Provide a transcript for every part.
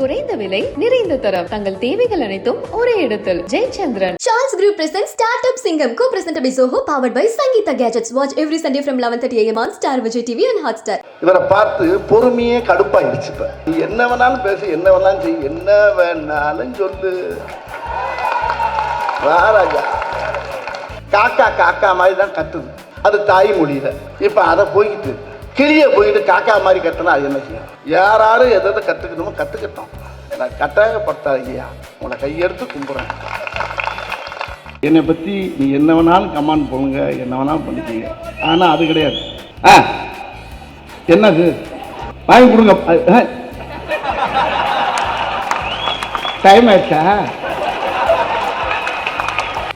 குறைந்த விலை நிறைந்த தரம். தங்கள் தேவைகள் அனைத்தும் ஒரே இடத்தில். Jayachandran. Charles Group presents Startup Singham, co-presented by Zoho, powered by Sangeeta Gadgets. Watch every Sunday from 11:30 a.m. on Star Vijay TV and Hotstar. இவரை பார்த்து பொறுமையே கடுப்பாயிருச்சு இப்ப. நீ என்ன வேணாலும் பேசு என்ன வேணாலும் செய் என்ன வேணாலும் சொல்லு. வா ராஜா. காக்கா காக்கா மாதிரி தான் கத்துது. அது தாய் மொழியில இப்ப அதை போய்கிட்டு கிளியை போயிட்டு காக்கா மாதிரி கட்டினா அது என்ன செய்யும்? யாராரும் எதை எதை கற்றுக்கணுமோ கற்றுக்கிட்டோம் நான் கட்டாயப்படுத்தாதீங்கய்யா உங்களை கையெடுத்து கும்பிட்றேன் என்னை பற்றி நீ என்ன வேணாலும் கமாண்ட் போடுங்க என்ன வேணாலும் பண்ணிக்கிங்க. ஆனால் அது கிடையாது. ஆ என்னது? வாங்கி கொடுங்க. டைம் ஆயிடுச்சா?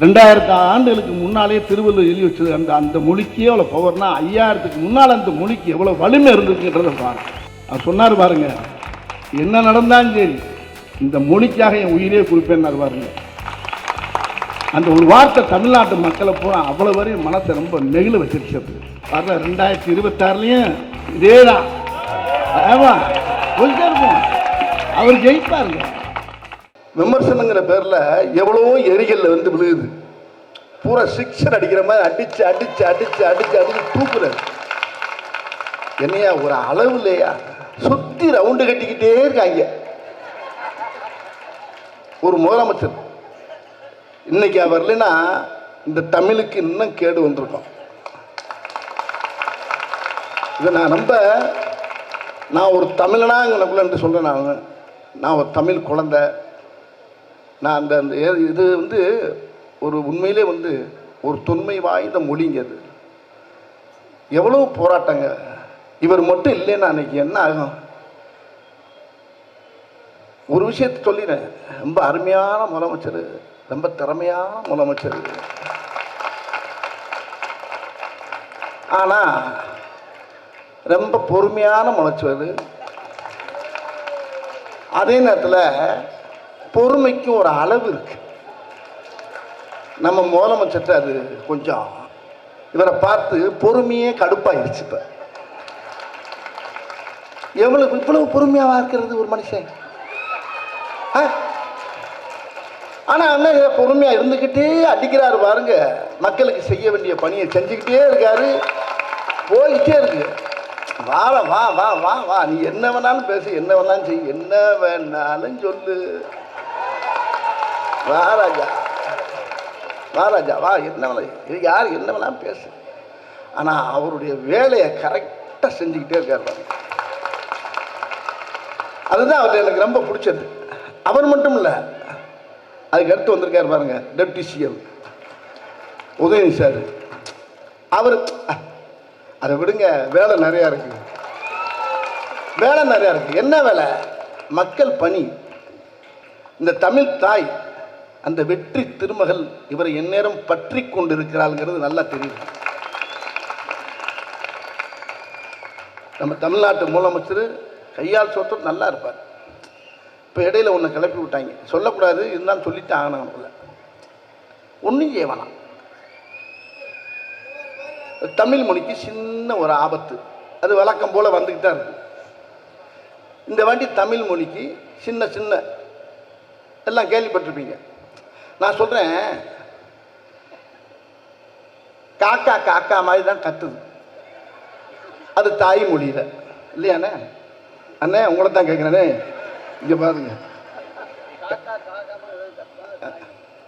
ரெண்டாயிரத்து ஆண்டுகளுக்கு முன்னாலே திருவள்ளுவர் எழுதி வச்சது அந்த அந்த மொழிக்கு எவ்வளோ பவர்னா ஐயாயிரத்துக்கு முன்னால் அந்த மொழிக்கு எவ்வளோ வலிமை இருந்துச்சுன்றதை பாருங்க. அவர் சொன்னார் பாருங்க என்ன நடந்தாலும் சரி இந்த மொழிக்காக என் உயிரே கொடுப்பேன்னாரு பாருங்க. அந்த ஒரு வார்த்தை தமிழ்நாட்டு மக்களை பூரா அவ்வளோ வரையும் மனசை ரொம்ப நெகிழ வச்சிருச்சது அது ரெண்டாயிரத்தி இருபத்தாறுலையும் இதே தான் ஆமா கொஞ்சம் இருக்கும் அவர் ஜெயிப்பாருங்க. விமர்சனங்கிற பேரில் எவ்வளவோ எரிகளில் வந்து விழுகுது. பூரா சிக்ஷன் அடிக்கிற மாதிரி அடிச்சு அடிச்சு அடிச்சு அடிச்சு அடிச்சு தூக்குறாரு. என்னையா ஒரு அளவு இல்லையா? சுற்றி ரவுண்டு கட்டிக்கிட்டே இருக்காங்க. ஒரு முதலமைச்சர். இன்னைக்கு அவர் இல்லைன்னா இந்த தமிழுக்கு இன்னும் கேடு வந்திருக்கும். இதை நான் ரொம்ப நான் ஒரு தமிழனாங்க என்று சொல்கிறேன் நான். நான் ஒரு தமிழ் குழந்தை. நான் அந்த அந்த இது வந்து ஒரு உண்மையிலே வந்து ஒரு தொன்மை வாய்ந்த மொழிங்க அது. எவ்வளோ போராட்டங்க. இவர் மட்டும் இல்லைன்னா அன்னைக்கு என்ன ஆகும்? ஒரு விஷயத்தை சொல்லிடுறேன். ரொம்ப அருமையான முதலமைச்சர் ரொம்ப திறமையான முதலமைச்சர். ஆனால் ரொம்ப பொறுமையான முளைச்சவர் அதே நேரத்தில் பொறுமைக்கும் ஒரு அளவு இருக்கு. நம்ம முதலமைச்சர்கிட்ட அது கொஞ்சம் இவரை பார்த்து பொறுமையே கடுப்பாயிருச்சு இப்போ. எவ்வளவு இவ்வளவு பொறுமையாக இருக்கிறது ஒரு மனுஷன்? ஆ? ஆனா என்ன பொறுமையா இருந்துக்கிட்டே அடிக்கிறாரு பாருங்க. மக்களுக்கு செய்ய வேண்டிய பணியை செஞ்சுக்கிட்டே இருக்காரு. போய்கிட்டே இருக்கு. வா வா வா வா வா. நீ என்ன வேணாலும் பேசு என்ன வேணாலும் செய் என்ன வேணாலும் சொல்லு. வா ராஜா வா ராஜா வா இது யார்? என்னவெல்லாம் வேணாலும் பேசு. ஆனா அவருடைய வேலையை கரெக்டாக செஞ்சுக்கிட்டே இருக்காரு பாருங்க. அதுதான் அவர் எனக்கு ரொம்ப பிடிச்சது. அவர் மட்டும் இல்லை அதுக்கு அடுத்து வந்திருக்காரு பாருங்க டெப்டி சிஎம். உதயநிதி சார். அவர் அதை விடுங்க வேலை நிறையா இருக்கு. வேலை நிறையா இருக்கு. என்ன வேலை? மக்கள் பணி. இந்த தமிழ் தாய் அந்த வெற்றி திருமகள் இவரை எந்நேரம் பற்றி கொண்டிருக்கிறாள்ங்கிறது நல்லா தெரியுது. நம்ம தமிழ்நாட்டு முதலமைச்சர் கையால் சொத்து நல்லா இருப்பார். இப்போ இடையில ஒன்று கிளப்பி விட்டாங்க. சொல்லக்கூடாது இருந்தாலும் சொல்லித்தான் ஆகணும் நம்மள ஒன்றும் செய்ய வேணாம். தமிழ் மொழிக்கு சின்ன ஒரு ஆபத்து. அது வழக்கம் போல் வந்துக்கிட்டு தான் இருக்கு. இந்த வாட்டி தமிழ் மொழிக்கு சின்ன சின்ன எல்லாம் கேள்விப்பட்டிருப்பீங்க. நான் சொல்கிறேன் காக்கா காக்கா மாதிரி தான் கத்துது. அது தாய்மொழியில் இல்லையாண்ணே அண்ணே? உங்களை தான் கேட்குறேனே இங்கே பாருங்க.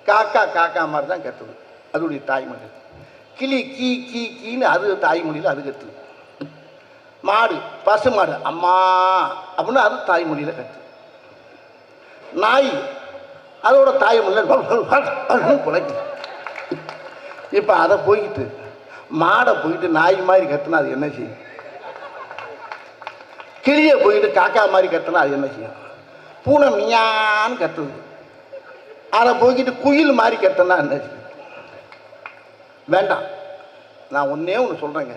காக்கா காக்கா மாதிரி தான் கத்துது. அதோடைய தாய்மொழி கிளி கீ கீ கீன்னு அது தாய்மொழியில் அது கத்துது. மாடு பசு மாடு அம்மா அப்படின்னு அது தாய்மொழியில் கத்து நாய் அதோட தாய்மொழியில் குலைக்குது இப்போ அதை போய்கிட்டு மாடை போயிட்டு நாய் மாதிரி கத்துனா அது என்ன செய்யும்? கிளியை போயிட்டு காக்கா மாதிரி கத்துனா அது என்ன செய்யும்? பூனை மியான்னு கத்துது. அதை போய்கிட்டு குயில் மாதிரி கத்துனா என்ன செய்யும்? வேண்டாம். நான் ஒன்றே ஒன்று சொல்கிறேங்க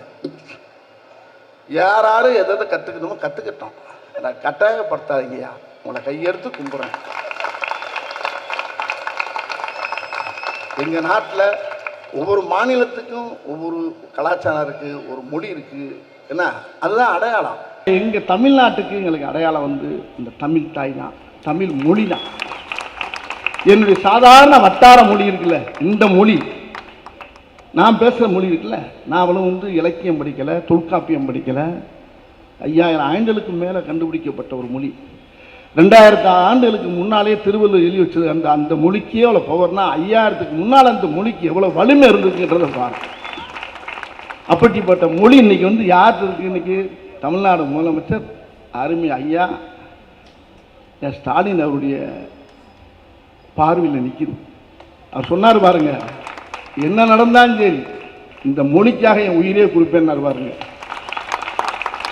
யாராரும் எதை எதை கற்றுக்கணுமோ கற்றுக்கிட்டோம் நான் கட்டாயப்படுத்தாதீங்கய்யா. உங்களை கையெடுத்து கும்பிட்றேன் எங்கள் நாட்டில் ஒவ்வொரு மாநிலத்துக்கும் ஒவ்வொரு கலாச்சாரம் இருக்குது ஒரு மொழி இருக்குது என்ன? அதுதான் அடையாளம். எங்கள் தமிழ்நாட்டுக்கு எங்களுக்கு அடையாளம் வந்து இந்த தமிழ் தாய் தான். தமிழ் மொழி தான். என்னுடைய சாதாரண வட்டார மொழி இருக்குல்ல இந்த மொழி. நான் பேசுகிற மொழி இருக்குல்ல நான் அவளும் வந்து இலக்கியம் படிக்கலை தொல்காப்பியம் படிக்கலை. ஐயாயிரம் ஆண்டுகளுக்கு மேலே கண்டுபிடிக்கப்பட்ட ஒரு மொழி. ரெண்டாயிரத்து ஆண்டுகளுக்கு முன்னாலே திருவள்ளுவர் எழுதி வச்சது அந்த அந்த மொழிக்கே எவ்வளோ பவர்னா ஐயாயிரத்துக்கு முன்னால் அந்த மொழிக்கு எவ்வளோ வலிமை இருந்துச்சுன்றதை பாருங்க. அப்படிப்பட்ட மொழி இன்னைக்கு வந்து யார் இருக்கு இன்னைக்கு? தமிழ்நாடு முதலமைச்சர் அருமை ஐயா என் ஸ்டாலின் அவருடைய பார்வையில் நிற்கிது அவர் சொன்னார் பாருங்க என்ன நடந்தாலும் சரி இந்த மொழிக்காக என் உயிரே கொடுப்பேன்னார் பாருங்கள்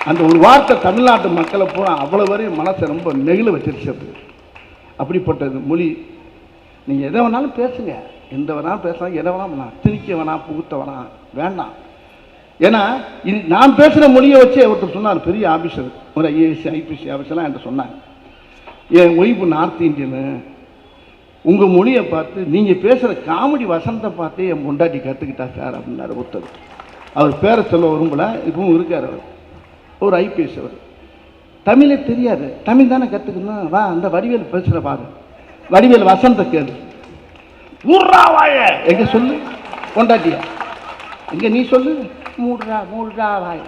அந்த ஒரு வார்த்தை தமிழ்நாட்டு மக்களை பூரா அவ்வளோ வரையும் மனசை ரொம்ப நெகிழ வச்சிருச்சு அது அப்படிப்பட்டது மொழி. நீங்கள் எதை வேணாலும் பேசுங்க. எந்த வேணாலும் பேசலாம் எதை வேணாலும் வேணாம் திணிக்க வேணாம் புகுத்த வேணாம் வேண்டாம். ஏன்னா இது நான் பேசுகிற மொழியை வச்சு ஒருத்தர் சொன்னார் பெரிய ஆஃபீஸர் ஒரு ஐஏஎஸ் ஐபிஎஸ்சி ஆஃபீஸர்லாம் என்கிட்ட சொன்னாங்க என் ஒய்ஃபு நார்த் இந்தியனு? உங்கள் மொழியை பார்த்து நீங்கள் பேசுகிற காமெடி வசனத்தை பார்த்து என் பொண்டாட்டி கற்றுக்கிட்டா சார் அப்படின்னாரு ஒருத்தர். அவர் பேரை சொல்ல விரும்பல இப்பவும் இருக்கார் அவர். ஒரு ஐபிஎஸ் அவர். தமிழே தெரியாது. தமிழ் தானே கற்றுக்கணும் வா அந்த வடிவேல் பேசுகிற பாரு. வடிவேல் வசனத்தை கேளு. மூர்ரா வாய! எங்க சொல்லு? பொண்டாட்டியா எங்க நீ சொல்லு? மூர்ரா மூர்ரா வாய.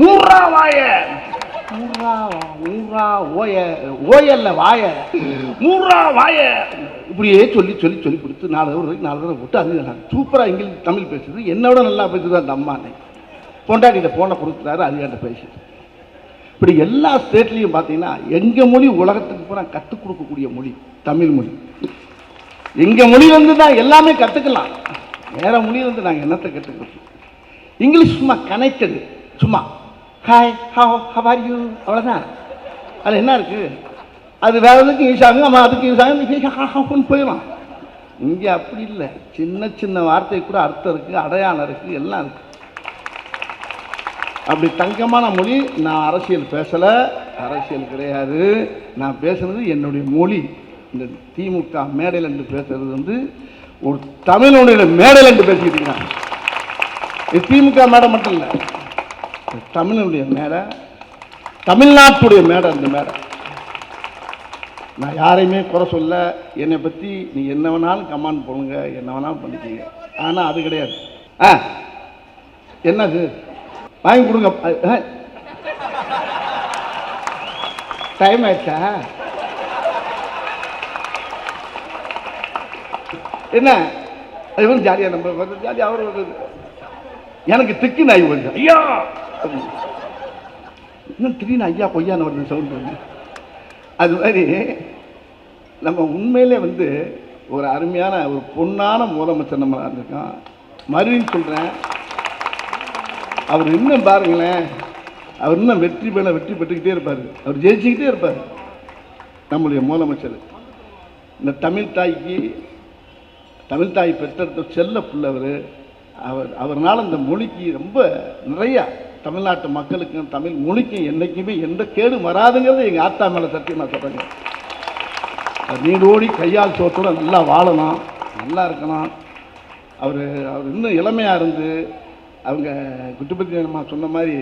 மூர்ரா வாய! மூர்ரா ஓய ஓயல்ல வாய. மூர்ரா வாய! இப்படியே சொல்லி சொல்லி சொல்லி கொடுத்து நாலு தடவை வரைக்கும் நாலு தடவை போட்டு அது சூப்பராக இங்கிலீஷ் தமிழ் பேசுது. என்னோட நல்லா பேசுது அந்த அம்மா பொண்டாட்டிகிட்ட ஃபோனை கொடுக்குறாரு அதுகிட்ட பேசுது. இப்படி எல்லா ஸ்டேட்லேயும் பார்த்தீங்கன்னா எங்கள் மொழி உலகத்துக்கு பூரா கற்றுக் கொடுக்கக்கூடிய மொழி தமிழ் மொழி. எங்கள் மொழி வந்து தான் எல்லாமே கற்றுக்கலாம் வேறு மொழி வந்து நாங்கள் என்னத்தை கற்றுக்கிறது இங்கிலீஷ் சும்மா கனெக்டடு சும்மா hi how how are you அவ்வளோதான் அது என்ன இருக்குது அது வேற எதுக்கு யூஸ் ஆகும் நம்ம அதுக்கு யூஸ் ஆகும் நீ ஹாஃப்னு போயிடலாம் இங்கே அப்படி இல்லை. சின்ன சின்ன வார்த்தை கூட அர்த்தம் இருக்குது அடையாளம் இருக்குது எல்லாம் இருக்குது அப்படி தங்கமான மொழி நான் அரசியல் பேசலை. அரசியல் கிடையாது. நான் பேசுனது என்னுடைய மொழி. இந்த திமுக மேடையில் என்று பேசுறது வந்து ஒரு தமிழனுடைய மேடையில் என்று பேசிக்கிட்டு இது திமுக மேடை மட்டும் இல்லை. தமிழனுடைய மேடை. தமிழ்நாட்டுடைய மேடை இந்த மேடை. நான் யாரையுமே குறை சொல்ல. என்னை பற்றி நீ என்ன வேணாலும் கமாண்ட் பண்ணுங்க என்ன வேணாலும் பண்ணிக்கங்க. ஆனால் அது கிடையாது. ஆ என்னது? வாங்கி கொடுங்க. டைம் ஆயிடுச்சா? என்ன? இவன் ஜாலியாக நம்ம ஜாலியாக அவர் வருது. எனக்கு திக்கு நாய் வருது ஐயா! இன்னும் திடீர்னு ஐயா பொய்யான்னு வருது. சவுண்ட் அது மாதிரி நம்ம உண்மையிலே வந்து ஒரு அருமையான ஒரு பொன்னான முதலமைச்சர் நம்ம இருந்திருக்கோம் மறுபடியும் சொல்கிறேன் அவர் இன்னும் பாருங்களேன். அவர் இன்னும் வெற்றி மேலே வெற்றி பெற்றுக்கிட்டே இருப்பார். அவர் ஜெயிச்சுக்கிட்டே இருப்பார். நம்முடைய முதலமைச்சர். இந்த தமிழ் தாய்க்கு தமிழ் தாய் பெற்ற செல்ல புள்ளவர் அவர் அவர்னால் இந்த மொழிக்கு ரொம்ப நிறையா தமிழ்நாட்டு மக்களுக்கும் தமிழ் மொழிக்கும் என்றைக்குமே எந்த கேடு வராதுங்கிறது எங்கள் ஆத்தா மேலே சத்தியம் நான் சொல்கிறேங்க நீடோடி கையால் சோத்தோடு நல்லா வாழணும் நல்லா இருக்கணும். அவர் அவர் இன்னும் இளமையாக இருந்து அவங்க குட்டுப்பத்தி அம்மா சொன்ன மாதிரி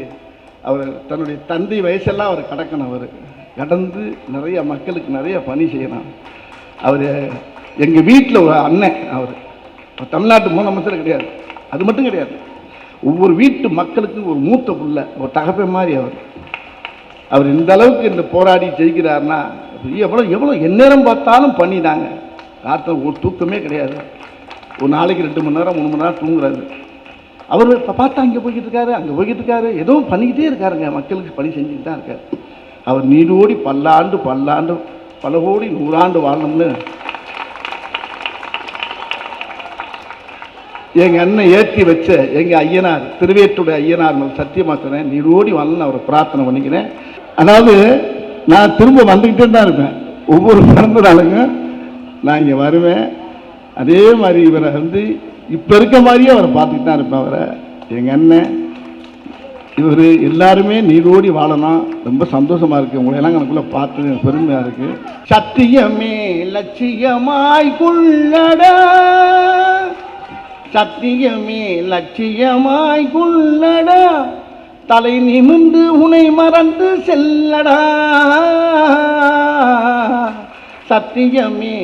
அவர் தன்னுடைய தந்தை வயசெல்லாம் அவர் கடக்கணும் அவர். கடந்து நிறைய மக்களுக்கு நிறைய பணி செய்யணும். அவர் எங்கள் வீட்டில் ஒரு அண்ணன் அவர். அவர் தமிழ்நாட்டு முதலமைச்சர் கிடையாது. அது மட்டும் கிடையாது. ஒவ்வொரு வீட்டு மக்களுக்கும் ஒரு மூத்த புள்ள ஒரு தகப்பை மாதிரி அவர். அவர் இந்த அளவுக்கு இந்த போராடி ஜெயிக்கிறாருன்னா எவ்வளோ எவ்வளோ எந்நேரம் பார்த்தாலும் பண்ணினாங்க ராத்திரி ஒரு தூக்கமே கிடையாது. ஒரு நாளைக்கு ரெண்டு மணி நேரம் மூணு மணி நேரம் தூங்குறாரு. அவர் பார்த்தா அங்கே போய்கிட்டு இருக்காரு அங்கே போய்கிட்டு இருக்காரு. எதுவும் பண்ணிக்கிட்டே இருக்காருங்க. மக்களுக்கு பணி செஞ்சுட்டு தான் இருக்கார். அவர் நீடோடி பல்லாண்டு பல்லாண்டு பல கோடி நூறாண்டு வாழணும்னு. எங்கள் அண்ணன் ஏற்றி வச்ச எங்கள் ஐயனார் திருவேற்றுடைய ஐயனார் சத்தியமாக சொன்னேன். நீரோடி வரலன்னு அவரை பிரார்த்தனை பண்ணிக்கிறேன். அதாவது நான் திரும்ப வந்துக்கிட்டே தான் இருப்பேன். ஒவ்வொரு பிறந்த நாளுங்க நான் இங்கே வருவேன். அதே மாதிரி இவரை வந்து இப்போ இருக்க மாதிரியே அவரை பார்த்துக்கிட்டு தான் இருப்பேன் அவரை. எங்கள் அண்ணன் இவர் எல்லாருமே நீரோடி வாழணும் ரொம்ப சந்தோஷமா இருக்கு. உங்களையெல்லாம் எல்லாம் பார்த்து எனக்கு பெருமையா இருக்கு. சத்தியமே லட்சியமாய் கொள்ளடா. சத்தியமே லட்சியமாய் கொள்ளடா. தலை நிமிர்ந்து உனை மறந்து செல்லடா. சத்தியமே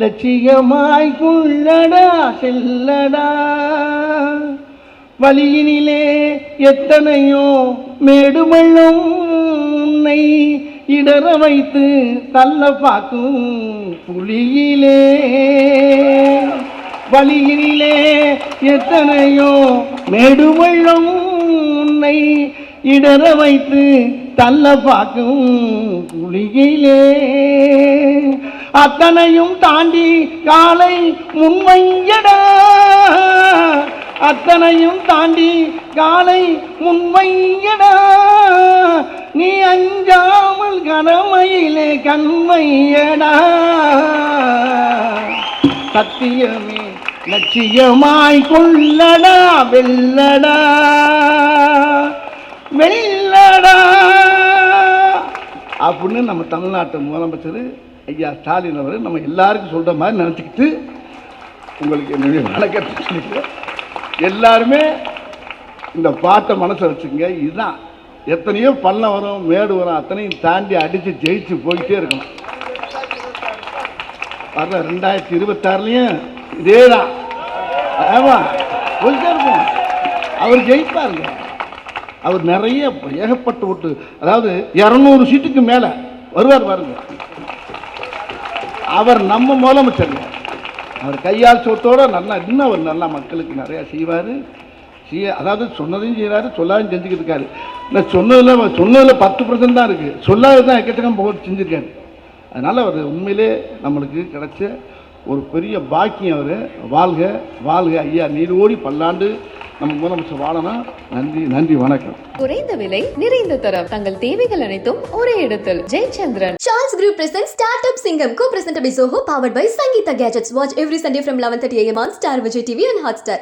லட்சியமாய் குள்ளடா செல்லடா. வழியினிலே எத்தனையோ மேடுமள்ளும் உன்னை இடற வைத்து தள்ள பார்க்கும் புலியிலே. வழியினிலே எத்தனையோ மேடுமள்ளும் உன்னை இடற வைத்து தள்ள பார்க்கும் புலியிலே. அத்தனையும் தாண்டி காலை முன்வையடா. அத்தனையும் தாண்டி காலை முன்வையட. நீ அஞ்சாமல் கடமையிலே கண்மையடா. சத்தியமே லட்சியமாய் கொள்ளடா வெல்லடா. வெல்லடா. அப்படின்னு நம்ம தமிழ்நாட்டு முதலமைச்சர் ஐயா ஸ்டாலின் அவர் நம்ம எல்லாருக்கும் சொல்கிற மாதிரி நினச்சிக்கிட்டு உங்களுக்கு என்னுடைய வணக்கத்தை சொல்லிக்கிறேன். எல்லாருமே இந்த பாட்டை மனசில் வச்சுங்க இதுதான். எத்தனையோ பள்ளம் வரும் மேடு வரும் அத்தனையும் தாண்டி அடித்து ஜெயிச்சு போயிட்டே இருக்கணும். வர்ற ரெண்டாயிரத்தி இருபத்தாறுலையும் இதே தான் ஆமாம் போயிட்டே இருக்கும் அவர் ஜெயிப்பாருங்க. அவர் நிறைய ஏகப்பட்ட ஓட்டு அதாவது இரநூறு சீட்டுக்கு மேலே வருவார் பாருங்க. அவர் நம்ம முதலமைச்சர் அவர் கையால் சொத்தோடு நல்லா இன்னும் அவர் நல்லா மக்களுக்கு நிறையா செய்வார். செய்ய அதாவது சொன்னதையும் செய்கிறாரு சொல்லாதையும் செஞ்சுக்கிட்டு இருக்காரு. இந்த சொன்னதில் சொன்னதில் பத்து பர்சன்ட் தான் இருக்குது சொல்லாதது தான் எக்கச்சக்கம் போட்டு செஞ்சுருக்காரு. அதனால் அவர் உண்மையிலே நம்மளுக்கு கிடைச்ச ஒரு பெரிய பாக்கியம் அவர் வாழ்க வாழ்க ஐயா நீடோடி பல்லாண்டு நம்ம முதலமைச்சர் வாழணும் நன்றி நன்றி வணக்கம் குறைந்த விலை நிறைந்த தரம் தங்கள் தேவைகள் அனைத்தும் ஒரே இடத்தில் Jayachandran Charles Group presents Startup Singam, co-presented by Zoho, powered by Sangeeta Gadgets. Watch every Sunday from 11:30 a.m. on Star Vijay TV and Hotstar.